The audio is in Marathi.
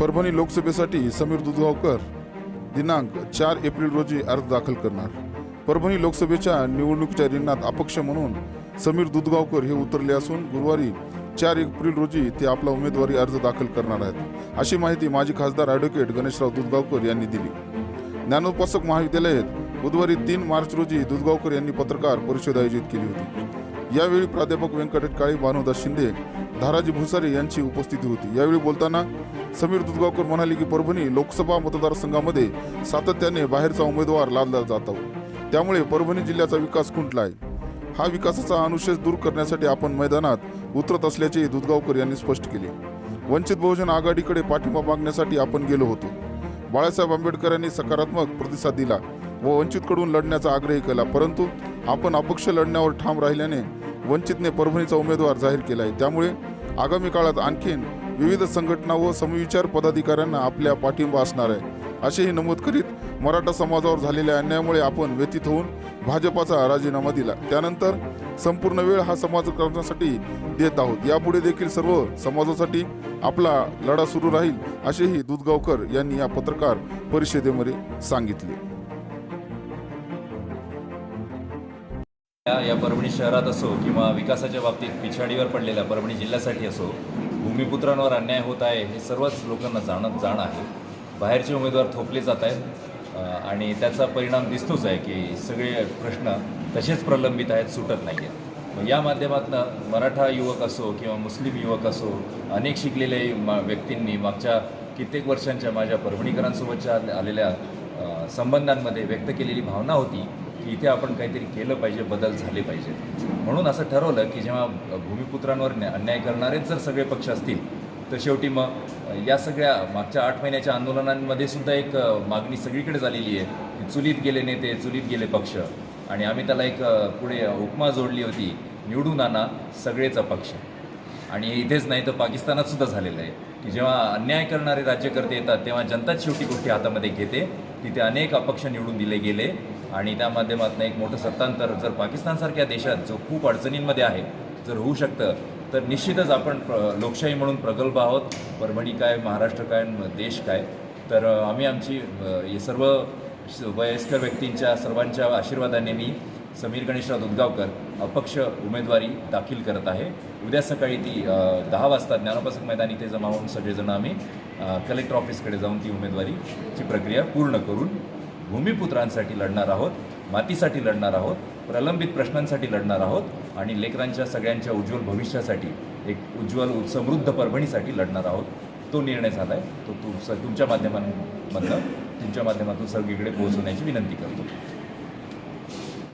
परभणी लोकसभेसाठी समीर दुधगावकर दिनांक चार एप्रिल रोजी अर्ज दाखल करणार. परभणी लोकसभेच्या निवडणुकीच्या रिंगणात अपक्ष म्हणून समीर दुधगावकर हे उतरले असून गुरुवारी चार एप्रिल रोजी ते आपला उमेदवारी अर्ज दाखल करणार आहेत. अशी माहिती माजी खासदार ॲडव्होकेट गणेशराव दुधगावकर यांनी दिली. ज्ञानोपासक महाविद्यालयात बुधवारी तीन मार्च रोजी दुधगावकर यांनी पत्रकार परिषद आयोजित केली होती. यावेळी प्राध्यापक व्यंकटेश काळे भानुदास शिंदे धाराजी भुसारे यांची उपस्थिती होती. यावेळी बोलताना समीर दुधगावकर म्हणाले की परभणी लोकसभा मतदारसंघामध्ये सातत्याने बाहेरचा उमेदवार लादला जातो. त्यामुळे परभणी जिल्ह्याचा विकास खुंटला आहे हा विकासाचा अनुशेष दूर करण्यासाठी आपण मैदानात उतरत असल्याचे दुधगावकर यांनी स्पष्ट केले. वंचित बहुजन आघाडीकडे पाठिंबा मागण्यासाठी आपण गेलो होतो. बाळासाहेब आंबेडकरांनी सकारात्मक प्रतिसाद दिला व वंचितकडून लढण्याचा आग्रह केला परंतु आपण अपक्ष लढण्यावर ठाम राहिल्याने वंचितने परभणीचा उमेदवार जाहीर केला आहे त्यामुळे आगामी काळात आणखीन विविध संघटना व समविचार पदाधिकाऱ्यांना आपल्या पाठिंबा असणार आहे. असेही नमूद करीत मराठा समाजावर झालेल्या अन्यायामुळे आपण व्यतीत होऊन भाजपाचा राजीनामा दिला. त्यानंतर संपूर्ण वेळ हा समाज करण्यासाठी देत आहोत. यापुढे देखील सर्व समाजासाठी आपला लढा सुरू राहील असेही दुधगावकर यांनी या पत्रकार परिषदेमध्ये सांगितले. या या परभणी शहरात असो किंवा विकासाच्या बाबतीत पिछाडीवर पडलेल्या परभणी जिल्ह्यासाठी असो भूमिपुत्रांवर अन्याय होत आहे हे सर्वच लोकांना जाणत जाण आहे. बाहेरचे उमेदवार थोपले जात आहेत आणि त्याचा परिणाम दिसतोच आहे की सगळे प्रश्न तसेच प्रलंबित आहेत सुटत नाही आहेत मग या माध्यमातून मराठा युवक असो किंवा मुस्लिम युवक असो अनेक शिकलेले मा व्यक्तींनी मागच्या कित्येक वर्षांच्या माझ्या परभणीकरांसोबतच्या आलेल्या संबंधांमध्ये व्यक्त केलेली भावना होती. की इथे आपण काहीतरी केलं पाहिजे बदल झाले पाहिजेत म्हणून असं ठरवलं की जेव्हा भूमिपुत्रांवर अन्याय करणारेच जर सगळे पक्ष असतील तर शेवटी मग या सगळ्या मागच्या आठ महिन्याच्या आंदोलनांमध्ये सुद्धा एक मागणी सगळीकडे झालेली आहे की चुलीत गेले नेते चुलीत गेले पक्ष. आणि आम्ही त्याला एक पुढे उपमा जोडली होती निवडून आणा सगळेच अपक्ष. आणि इथेच नाही तर पाकिस्तानात सुद्धा झालेलं आहे की जेव्हा अन्याय करणारे राज्यकर्ते येतात तेव्हा जनताच शेवटी गोष्टी हातामध्ये घेते तिथे अनेक अपक्ष निवडून दिले गेले आणि त्या माध्यमातून एक मोठं सत्तांतर जर पाकिस्तानसारख्या देशात जो खूप अडचणींमध्ये आहे जर होऊ शकतं तर निश्चितच आपण प्र- लोकशाही म्हणून प्रगल्भ आहोत. परभणी काय महाराष्ट्र काय म- देश काय. तर आम्ही आमची हे सर्व वयस्कर व्यक्तींच्या सर्वांच्या आशीर्वादाने मी समीर गणेशराव दुधगावकर अपक्ष उमेदवारी दाखल करत आहे. उद्या सकाळी ती दहा वाजता ज्ञानोपासक मैदान इथे जमा होऊन सगळेजण आम्ही कलेक्टर ऑफिसकडे जाऊन ती उमेदवारीची प्रक्रिया पूर्ण करून भूमिपुत्रांसाठी लढणार आहोत मातीसाठी लढणार आहोत प्रलंबित प्रश्नांसाठी लढणार आहोत आणि लेकरांच्या सगळ्यांच्या उज्ज्वल भविष्यासाठी एक उज्ज्वल समृद्ध परभणीसाठी लढणार आहोत. तो निर्णय झाला आहे तो तु स तुमच्या माध्यमांमधनं तुमच्या माध्यमातून सगळीकडे पोहोचवण्याची विनंती करतो.